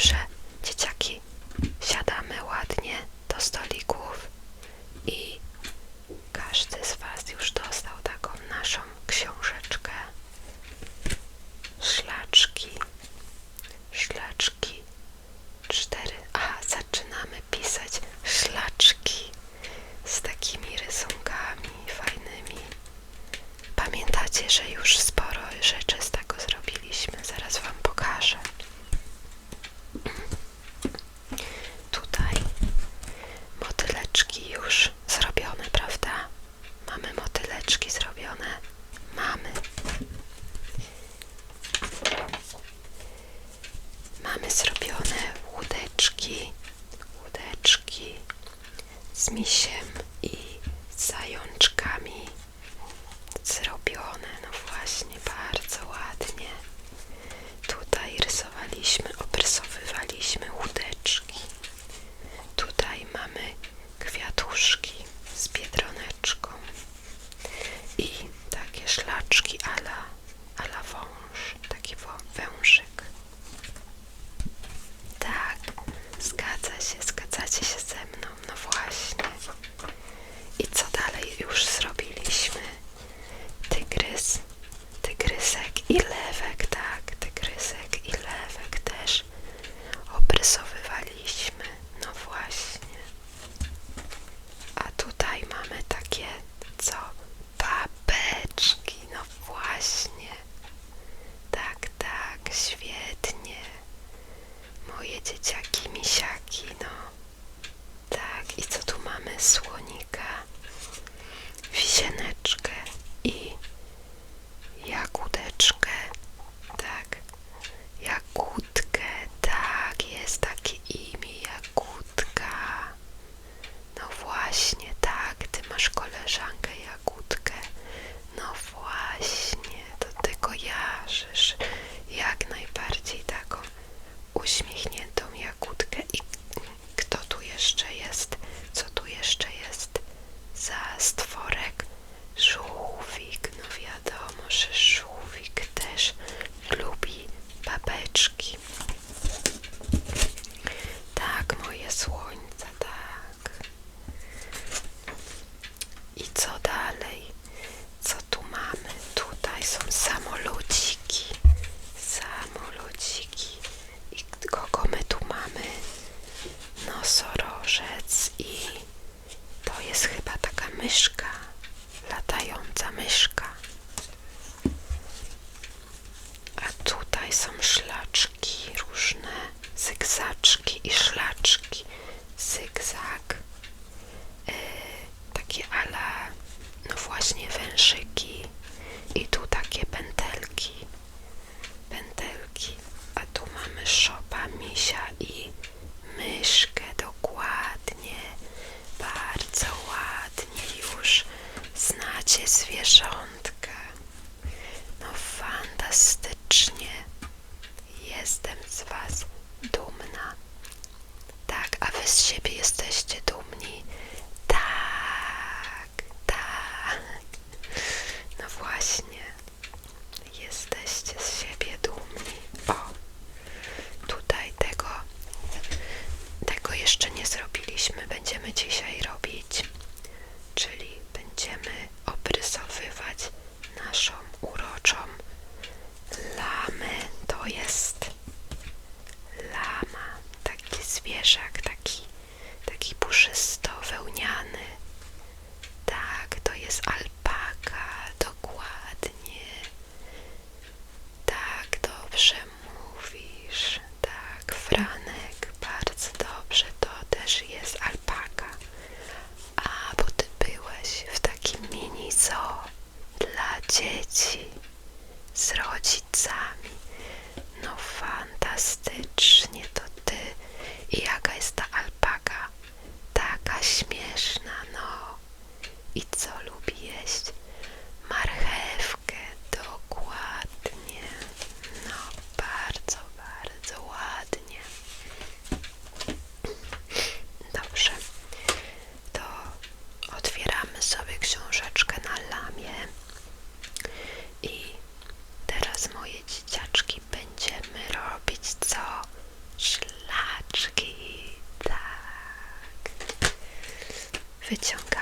谁 myszka. Macie zwierząt. wyciąga.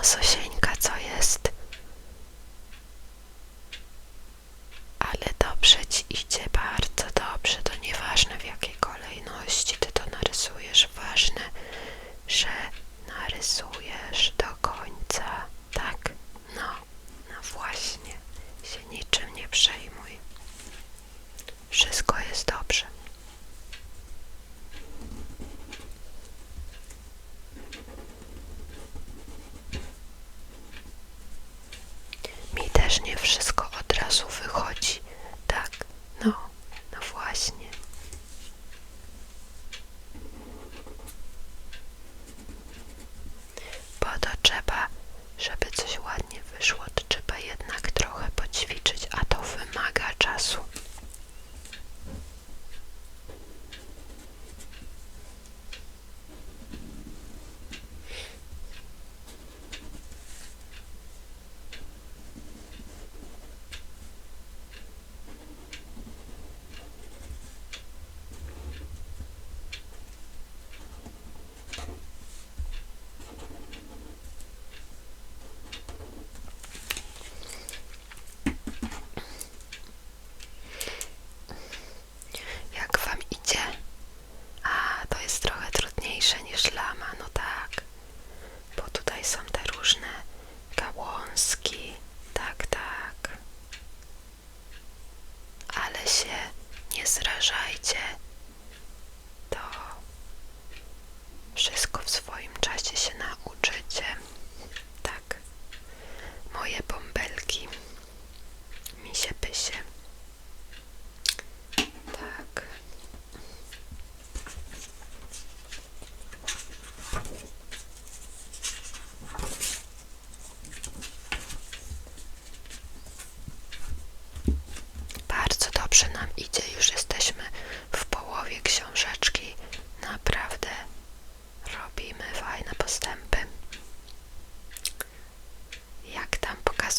お寿司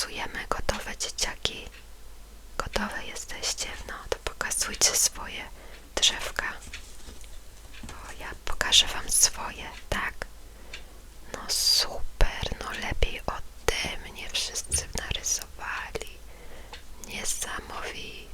pokazujemy gotowe dzieciaki. Gotowe jesteście? No to pokazujcie swoje drzewka. Ja pokażę wam swoje, tak? No super, no lepiej ode mnie wszyscy narysowali. Niesamowite.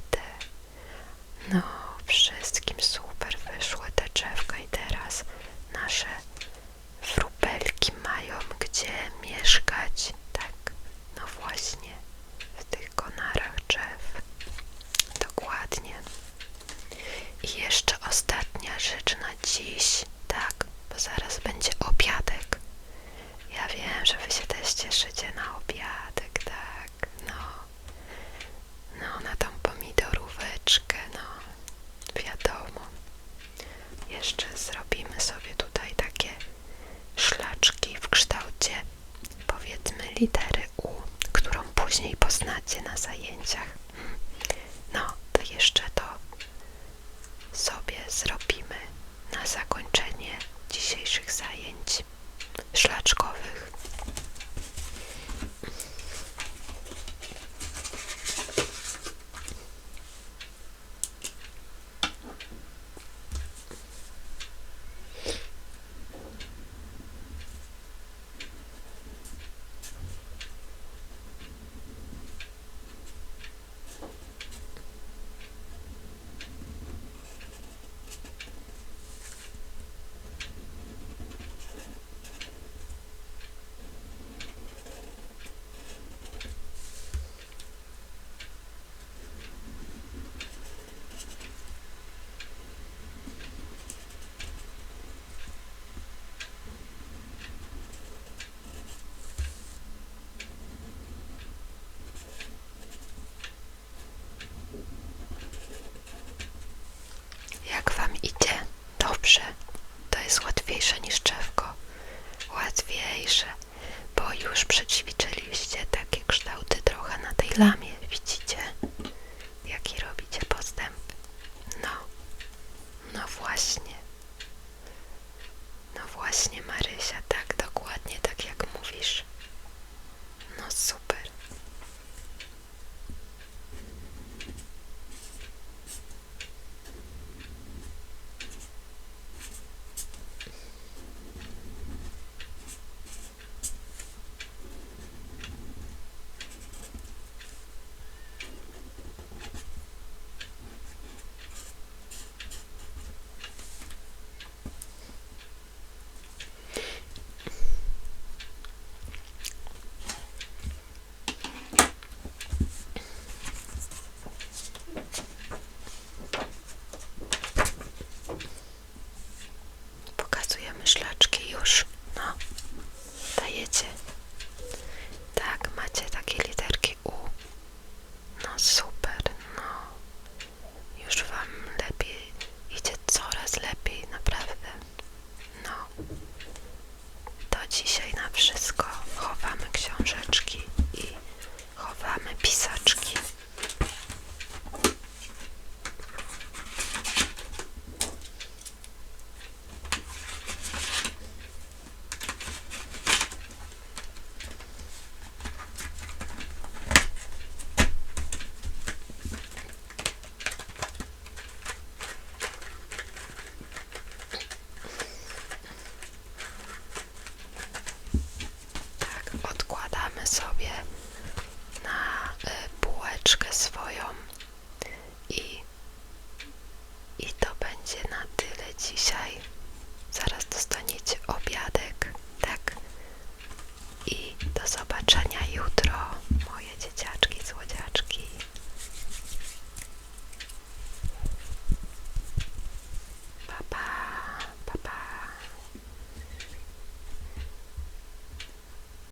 zakończenie dzisiejszych zajęć szlaczkowych. łatwiejsze niż drzewko. Łatwiejsze, bo już przećwiczyliście takie kształty trochę na tej lamie.